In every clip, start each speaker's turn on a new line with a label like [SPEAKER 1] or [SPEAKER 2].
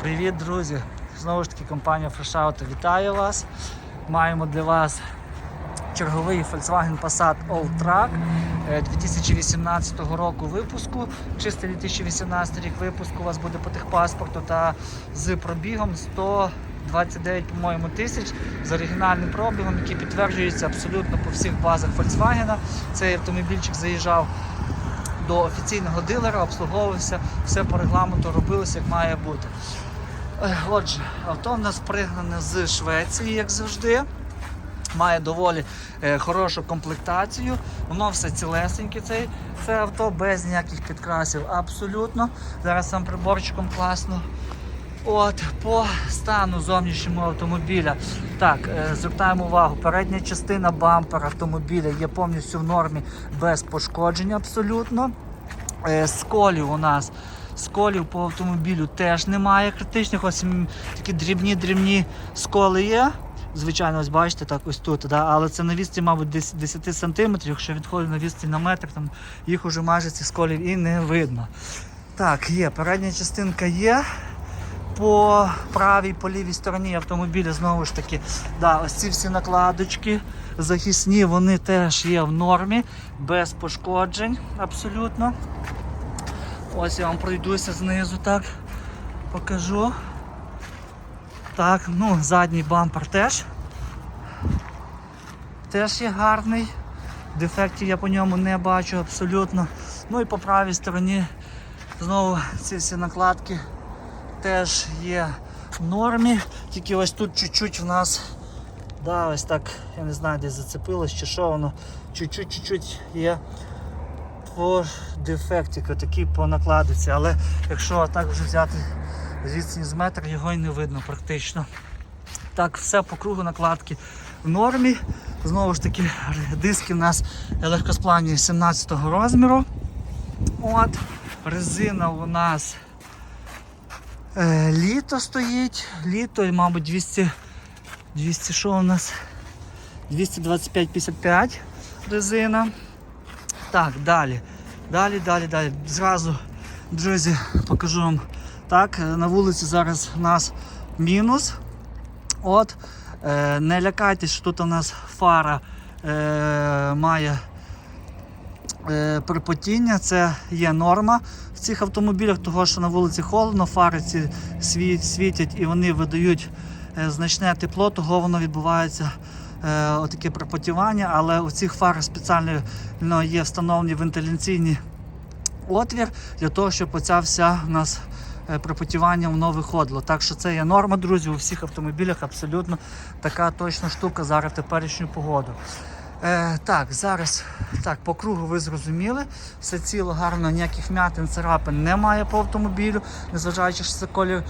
[SPEAKER 1] Привіт, друзі! Знову ж таки, компанія Fresh вітає вас. Маємо для вас черговий Volkswagen Passat All-Track е, 2018 року випуску. Чистий 2018 рік випуску у вас буде по техпаспорту та з пробігом 129, по-моєму, тисяч з оригінальним пробігом, який підтверджується абсолютно по всіх базах Volkswagen. Цей автомобільчик заїжджав до офіційного дилера, обслуговувався, все по регламенту робилося, як має бути. Е, Отже, авто в нас пригнане з Швеції, як завжди. Має доволі е, хорошу комплектацію. Воно все цілесеньке, цей, це авто без ніяких підкрасів. Абсолютно. Зараз сам приборчиком класно. От, по стану зовнішнього автомобіля. Так, е, звертаємо увагу, передня частина бампера автомобіля є повністю в нормі без пошкоджень абсолютно. Е, Сколів у нас. Сколів по автомобілю теж немає критичних. Ось такі дрібні-дрібні сколи є. Звичайно, ось бачите, так ось тут, да? але це на відстані, мабуть, десь 10 см. Якщо відходить на відстані на метр, там їх уже майже цих сколів і не видно. Так, є, передня частинка є. По правій, по лівій стороні автомобіля знову ж таки, да, ось ці всі накладочки захисні, вони теж є в нормі, без пошкоджень абсолютно. Ось я вам пройдуся знизу, так покажу. Так, ну, задній бампер теж. Теж є гарний. Дефектів я по ньому не бачу абсолютно. Ну і по правій стороні знову ці всі накладки теж є в нормі. Тільки ось тут чуть-чуть в нас, да, ось так, я не знаю, десь зацепилось чи що воно, чуть-чуть є дефектику, такий по накладиці. Але якщо так вже взяти звідси з метр, його й не видно практично. Так, все по кругу накладки в нормі. Знову ж таки, диски в нас легкосплавні 17 розміру. От, резина у нас е, літо стоїть. Літо, і, мабуть, 200, 200 що у нас? 225-55 резина. Так, далі. Далі, далі, далі. Зразу, друзі, покажу вам. Так, е, на вулиці зараз у нас мінус. От, е, не лякайтесь, що тут у нас фара е, має е, припотіння, це є норма в цих автомобілях, того що на вулиці холодно, фари ці світять і вони видають е, значне тепло, того воно відбувається отаке припотівання, але у цих фар спеціально ну, є встановлені вентиляційні отвір для того, щоб оця вся у нас е, припотівання воно виходило. Так що це є норма, друзі, у всіх автомобілях абсолютно така точна штука зараз в теперішню погоду. Е, так, зараз так, по кругу ви зрозуміли. Все ціло, гарно, ніяких м'ятин, царапин немає по автомобілю, незважаючи, що це колір,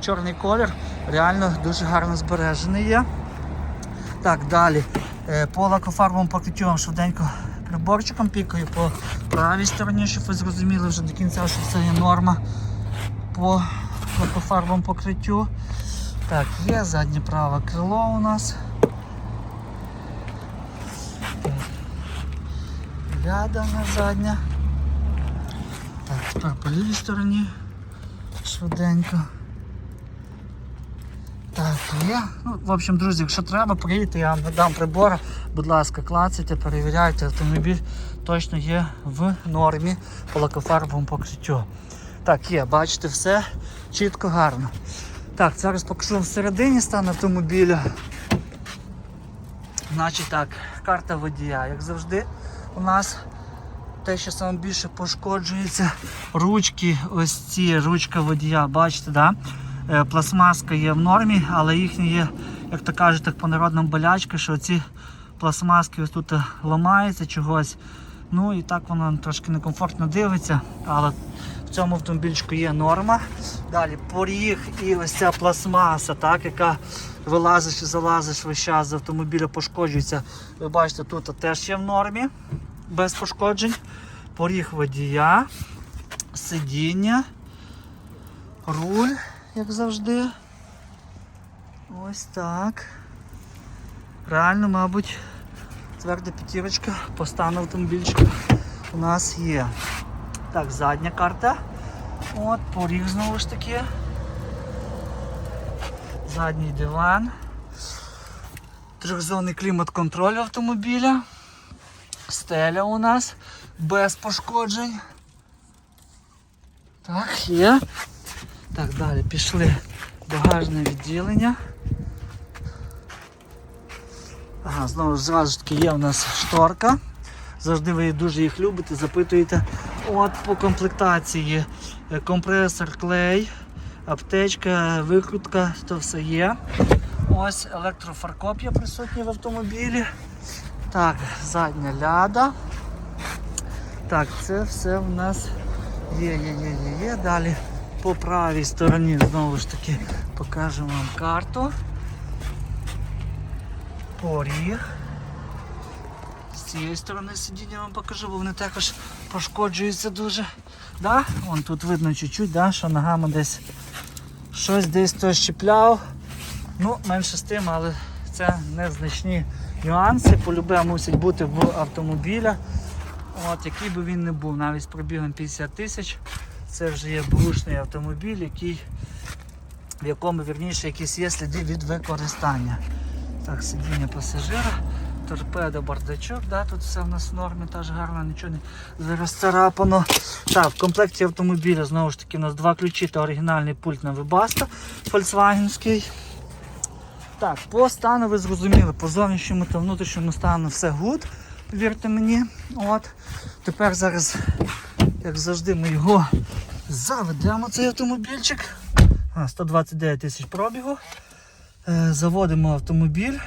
[SPEAKER 1] чорний колір, реально дуже гарно збережений є. Так, далі. Е, По лакофарбовому покриттю вам швиденько приборчиком пікаю по правій стороні, щоб ви зрозуміли вже до кінця, що це є норма по лакофарбовому покриттю. Так, є заднє праве крило у нас. Ляда на задня. Так, тепер по лівій стороні швиденько. Так, є. Ну, в общем, друзі, якщо треба, приїдьте, я вам дам прибор. Будь ласка, клацайте, перевіряйте, автомобіль точно є в нормі по лакофарбовому покриттю. Так, є, бачите, все чітко, гарно. Так, зараз покажу всередині стан автомобіля. Значить так, карта водія, як завжди, у нас те, що саме більше пошкоджується, ручки, ось ці ручка водія, бачите, да? Е, пластмаска є в нормі, але їхня є, як то кажуть, так по народному болячка, що ці пластмаски ось тут е, ламаються чогось. Ну і так воно трошки некомфортно дивиться, але в цьому автомобільчику є норма. Далі поріг і ось ця пластмаса, так, яка вилазиш і залазиш весь час з автомобіля, пошкоджується. Ви бачите, тут теж є в нормі, без пошкоджень. Поріг водія, сидіння, руль, як завжди. Ось так. Реально, мабуть, тверда п'ятірочка по стану автомобільчика у нас є. Так, задня карта. От, поріг знову ж таки. задній диван. Трьохзонний клімат-контроль автомобіля. Стеля у нас без пошкоджень. Так, є. Так, далі пішли багажне відділення. Ага, знову зразу ж таки є у нас шторка. Завжди ви дуже їх любите, запитуєте. От по комплектації е, компресор, клей, аптечка, викрутка, то все є. Ось електрофаркоп є в автомобілі. Так, задня ляда. Так, це все в нас є, є, є, є, є. Далі по правій стороні знову ж таки покажемо вам карту. Поріг. З цієї сторони сидіння вам покажу, бо вони також пошкоджуються дуже. Да? Вон тут видно чуть-чуть, да, що ногами десь щось десь хтось чіпляв. Ну, менше з тим, але це незначні нюанси. Полюбе мусять бути в автомобіля. От, який би він не був, навіть з пробігом 50 тисяч. Це вже є бушний автомобіль, який, в якому вірніше якісь є сліди від використання. Так, сидіння пасажира, торпеда, бардачок, да, тут все в нас в нормі, теж гарно, нічого не розцарапано. Так, в комплекті автомобіля знову ж таки у нас два ключі та оригінальний пульт на Webasto фольксвагенський. Так, по стану ви зрозуміли, по зовнішньому та внутрішньому стану все гуд, повірте мені. От. Тепер зараз, як завжди, ми його заведемо, цей автомобільчик. А, 129 тисяч пробігу. Е, Заводимо автомобіль.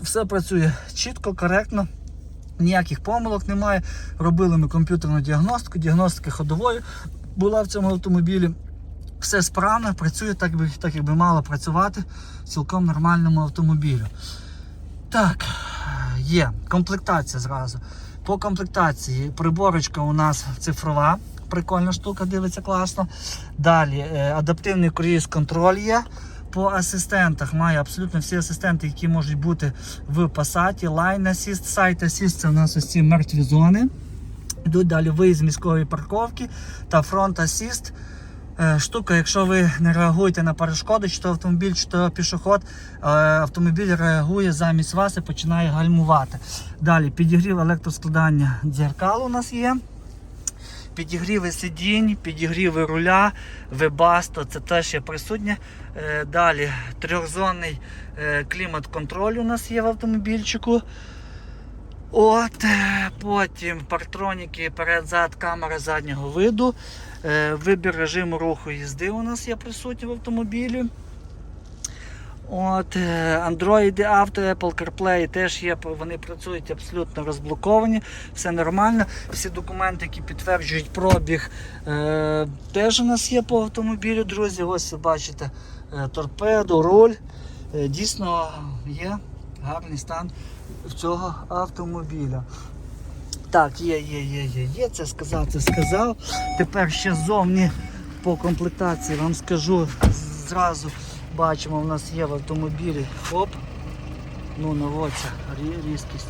[SPEAKER 1] Все працює чітко, коректно. Ніяких помилок немає. Робили ми комп'ютерну діагностику, діагностика ходової була в цьому автомобілі. Все справно, працює так, так як мало працювати в цілком нормальному автомобілю. Так, є комплектація зразу. По комплектації приборочка у нас цифрова, прикольна штука, дивиться класно. Далі е, адаптивний круїз контроль є. По асистентах має абсолютно всі асистенти, які можуть бути в Passat, Line Assist, Site Assist це у нас ось ці мертві зони. Йдуть далі виїзд з міської парковки та фронт Assist. Е, Штука, якщо ви не реагуєте на перешкоди, чи то автомобіль, чи то пішоход, е, автомобіль реагує замість вас і починає гальмувати. Далі підігрів електроскладання дзеркал у нас є. Підігріви сидінь, підігріви руля, вебасто, це теж є присутнє. Е, Далі трьохзонний клімат-контроль у нас є в автомобільчику. От, потім партроніки перед-зад, камера заднього виду. Е, Вибір режиму руху їзди у нас є присутній в автомобілі. От, е, Android Auto, Apple CarPlay теж є, вони працюють абсолютно розблоковані, все нормально. Всі документи, які підтверджують пробіг, е, теж у нас є по автомобілю, друзі. Ось ви бачите е, торпеду, руль. Е, дійсно є гарний стан в цього автомобіля. Так, є, є, є, є, є. Це сказав, це сказав. Тепер ще зовні по комплектації вам скажу зразу. Бачимо, в нас є в автомобілі хоп. Ну, наводься рі- різкість.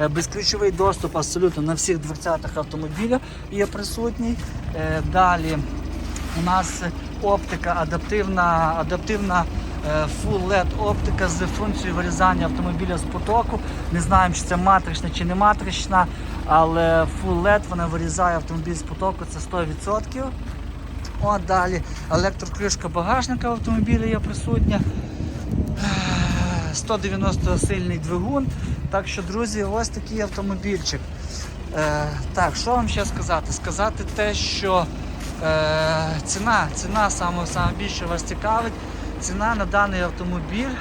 [SPEAKER 1] Е, Безключовий доступ абсолютно на всіх дверцятах автомобіля є присутній. Е, Далі у нас оптика адаптивна, адаптивна Full LED оптика з функцією вирізання автомобіля з потоку. Не знаємо, чи це матрична чи не матрична, але Full LED вона вирізає автомобіль з потоку, це 100%. От далі електрокришка багажника в автомобілі є присутня. 190 сильний двигун. Так що, друзі, ось такий автомобільчик. Е, так, що вам ще сказати? Сказати те, що е, ціна, ціна саме, саме більше вас цікавить. Ціна на даний автомобіль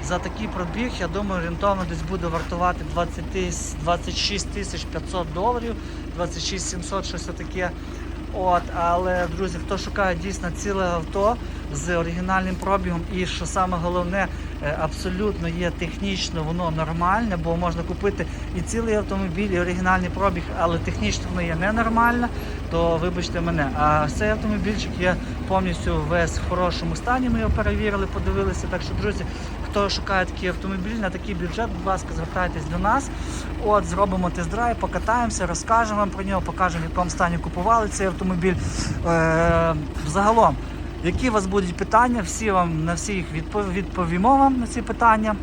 [SPEAKER 1] за такий пробіг, я думаю, орієнтовно десь буде вартувати 20 тис- 26 тисяч 500 доларів, 26 700, щось таке. От, але друзі, хто шукає дійсно ціле авто з оригінальним пробігом, і що саме головне, е, абсолютно є технічно воно нормальне, бо можна купити і цілий автомобіль, і оригінальний пробіг, але технічно воно є ненормальне, то вибачте мене. А цей автомобільчик є повністю весь в хорошому стані. Ми його перевірили, подивилися. Так що, друзі, хто шукає такий автомобіль на такий бюджет, будь ласка, звертайтесь до нас. От, зробимо тест-драйв, покатаємося, розкажемо вам про нього, покажемо, в якому стані купували цей автомобіль. Е, загалом, Які у вас будуть питання, всі вам на всіх відпов- відповімо вам на ці питання.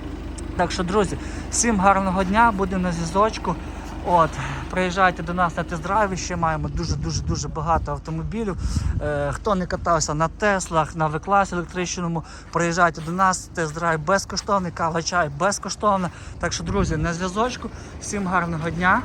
[SPEAKER 1] Так що, друзі, всім гарного дня, будемо на зв'язочку. От, приїжджайте до нас на тест-драйві, ще маємо дуже-дуже дуже багато автомобілів. Е, хто не катався на Теслах, на В-класі електричному, приїжджайте до нас, тест-драйв безкоштовний, кава чай безкоштовна. Так що, друзі, на зв'язочку. Всім гарного дня.